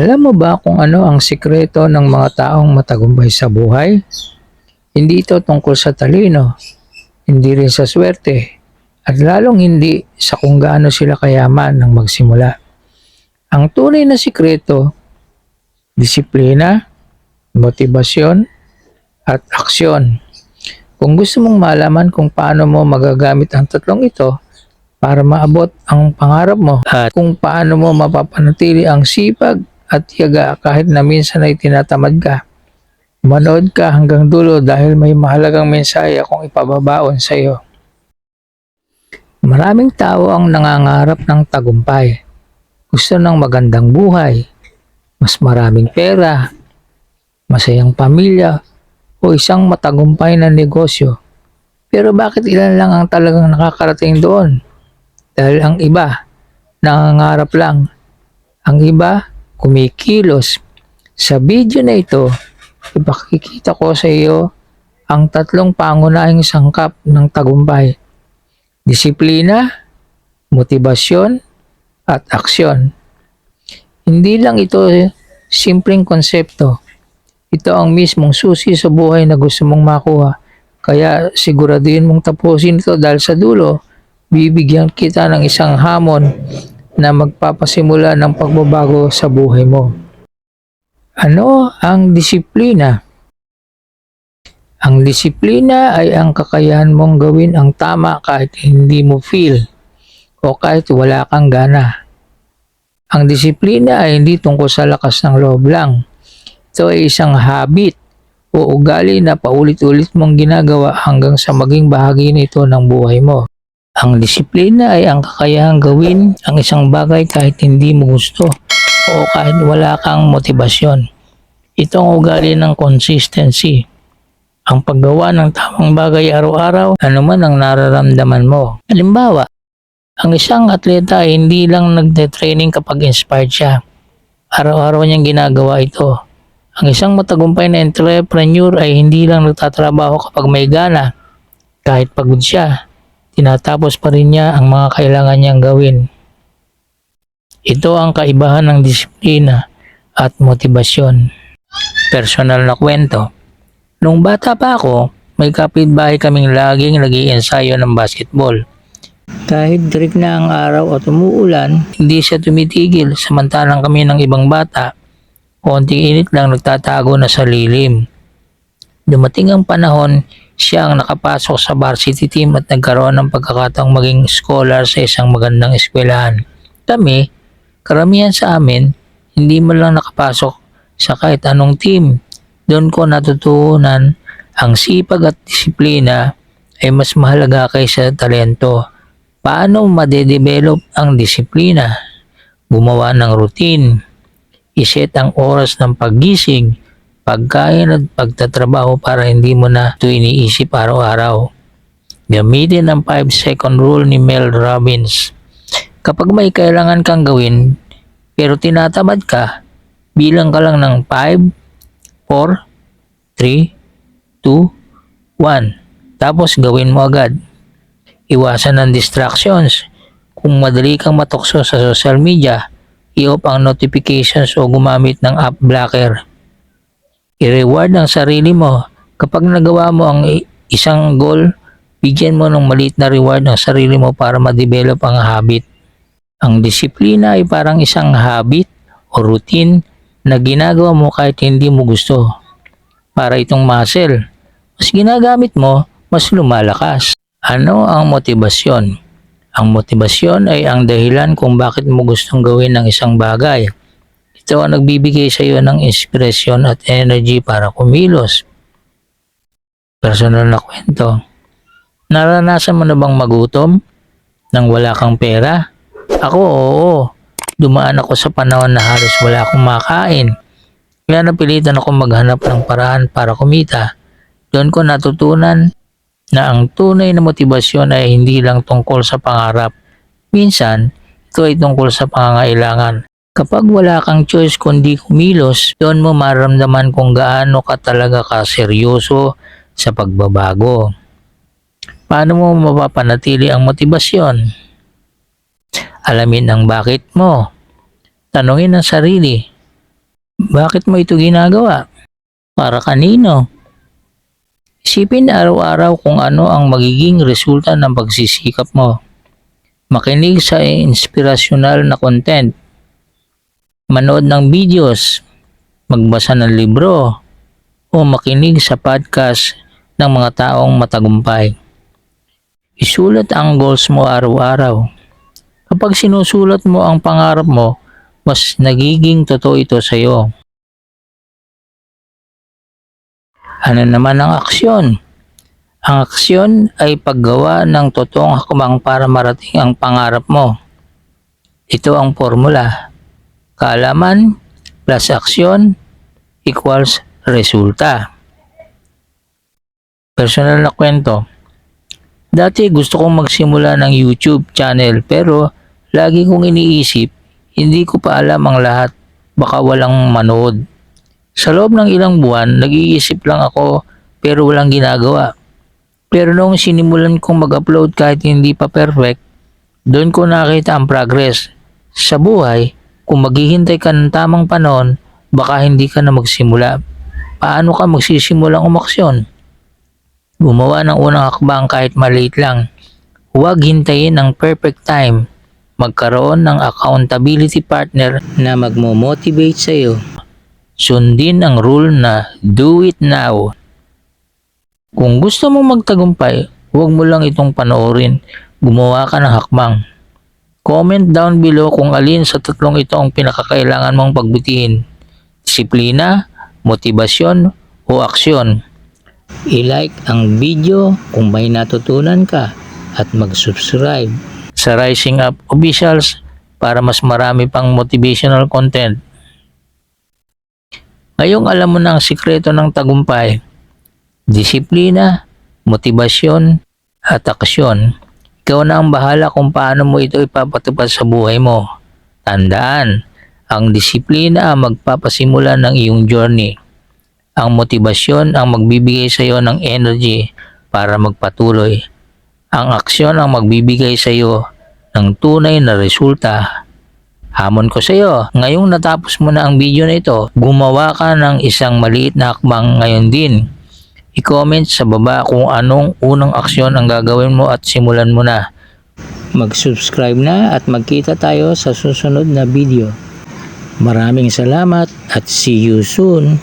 Alam mo ba kung ano ang sikreto ng mga taong matagumpay sa buhay? Hindi ito tungkol sa talino, hindi rin sa swerte, at lalong hindi sa kung gaano sila kayaman nang magsimula. Ang tunay na sikreto, disiplina, motivasyon, at aksyon. Kung gusto mong malaman kung paano mo magagamit ang tatlong ito para maabot ang pangarap mo at kung paano mo mapapanatili ang sipag at tiyaga kahit na minsan ay tinatamad ka. Manood ka hanggang dulo dahil may mahalagang mensahe akong ipababaon sa iyo. Maraming tao ang nangangarap ng tagumpay. Gusto ng magandang buhay, mas maraming pera, masayang pamilya, o isang matagumpay na negosyo. Pero bakit ilan lang ang talagang nakakarating doon? Dahil ang iba, nangangarap lang. Ang iba, kumikilos. Sa video na ito, ipakikita ko sa iyo ang tatlong pangunahing sangkap ng tagumpay. Disiplina, motibasyon, at aksyon. Hindi lang ito simpleng konsepto. Ito ang mismong susi sa buhay na gusto mong makuha. Kaya siguraduhin mong tapusin ito dahil sa dulo, bibigyan kita ng isang hamon na magpapasimula ng pagbabago sa buhay mo. Ano ang disiplina? Ang disiplina ay ang kakayahan mong gawin ang tama kahit hindi mo feel o kahit wala kang gana. Ang disiplina ay hindi tungkol sa lakas ng loob lang. Ito ay isang habit o ugali na paulit-ulit mong ginagawa hanggang sa maging bahagi nito ng buhay mo. Ang disiplina ay ang kakayahang gawin ang isang bagay kahit hindi mo gusto o kahit wala kang motibasyon. Ito ang ugali ng consistency. Ang paggawa ng tamang bagay araw-araw, anuman ang nararamdaman mo. Halimbawa, ang isang atleta ay hindi lang nagde-training kapag inspired siya. Araw-araw niyang ginagawa ito. Ang isang matagumpay na entrepreneur ay hindi lang nagtatrabaho kapag may gana. Kahit pagod siya, tinatapos pa rin niya ang mga kailangan niyang gawin. Ito ang kaibahan ng disiplina at motibasyon. Personal na kwento. Nung bata pa ako, may kapitbahay kaming laging nag ensayo ng basketball. Kahit trip na ang araw at umuulan, hindi siya tumitigil samantalang kami ng ibang bata. Konting init lang nagtatago na sa lilim. Dumating ang panahon, siya ang nakapasok sa varsity team at nagkaroon ng pagkakataong maging scholar sa isang magandang eskwelahan. Kami, karamihan sa amin, hindi mo lang nakapasok sa kahit anong team. Doon ko natutunan ang sipag at disiplina ay mas mahalaga kaysa talento. Paano madedevelop ang disiplina? Gumawa ng routine, iset ang oras ng paggising, pagkain at pagtatrabaho para hindi mo na ito iniisip araw-araw. Gamitin ang 5 second rule ni Mel Robbins. Kapag may kailangan kang gawin pero tinatamad ka, bilang ka lang ng 5, 4, 3, 2, 1. Tapos gawin mo agad. Iwasan ng distractions. Kung madali kang matukso sa social media, i-off ang notifications o gumamit ng app blocker. I-reward ang sarili mo. Kapag nagawa mo ang isang goal, bigyan mo ng maliit na reward ang sarili mo para ma-develop ang habit. Ang disiplina ay parang isang habit o routine na ginagawa mo kahit hindi mo gusto. Para itong muscle. Mas ginagamit mo, mas lumalakas. Ano ang motibasyon? Ang motibasyon ay ang dahilan kung bakit mo gustong gawin ang isang bagay. Ang nagbibigay sa iyo ng inspirasyon at energy para kumilos. Personal na kwento. Naranasan mo na bang magutom nang wala kang pera? Ako, oo. Dumaan ako sa panahon na halos wala akong makain. Kaya napilitan ako maghanap ng paraan para kumita. Doon ko natutunan na ang tunay na motibasyon ay hindi lang tungkol sa pangarap. Minsan, ito ay tungkol sa pangangailangan. Kapag wala kang choice kundi kumilos, doon mo maramdaman kung gaano ka talaga kaseryoso sa pagbabago. Paano mo mapapanatili ang motibasyon? Alamin ang bakit mo. Tanungin ang sarili, Bakit mo ito ginagawa? Para kanino? Isipin araw-araw kung ano ang magiging resulta ng pagsisikap mo. Makinig sa inspirasyonal na content. Manood ng videos. Magbasa ng libro. O makinig sa podcast ng mga taong matagumpay. Isulat ang goals mo araw-araw. Kapag sinusulat mo ang pangarap mo, mas nagiging totoo ito sa iyo. Ano naman ang aksyon? Ang aksyon ay paggawa ng totoong hakbang para marating ang pangarap mo. Ito ang formula. Kaalaman plus aksyon equals resulta. Personal na kwento. Dati gusto kong magsimula ng YouTube channel pero lagi kong iniisip hindi ko pa alam ang lahat baka walang manood. Sa loob ng ilang buwan, nag-iisip lang ako pero walang ginagawa. Pero noong sinimulan kong mag-upload kahit hindi pa perfect, doon ko nakita ang progress. Sa buhay, kung maghihintay ka ng tamang panahon, baka hindi ka na magsimula. Paano ka magsisimulang umaksyon? Gumawa ng unang hakbang kahit maliit lang. Huwag hintayin ang perfect time. Magkaroon ng accountability partner na magmo-motivate sa iyo. Sundin ang rule na do it now. Kung gusto mong magtagumpay, huwag mo lang itong panoorin. Gumawa ka ng hakbang. Comment down below kung alin sa tatlong ito ang pinakakailangan mong pagbutihin. Disiplina, motibasyon, o aksyon. I-like ang video kung may natutunan ka at mag-subscribe sa Rising Up Officials para mas marami pang motivational content. Ngayong alam mo na ang sikreto ng tagumpay, disiplina, motibasyon, at aksyon. Ikaw na ang bahala kung paano mo ito ipapatupad sa buhay mo. Tandaan, ang disiplina ang magpapasimula ng iyong journey. Ang motibasyon ang magbibigay sa iyo ng energy para magpatuloy. Ang aksyon ang magbibigay sa iyo ng tunay na resulta. Hamon ko sa iyo, ngayong natapos mo na ang video na ito, gumawa ka ng isang maliit na hakbang ngayon din. I-comment sa baba kung anong unang aksyon ang gagawin mo at simulan mo na. Mag-subscribe na at magkita tayo sa susunod na video. Maraming salamat at see you soon.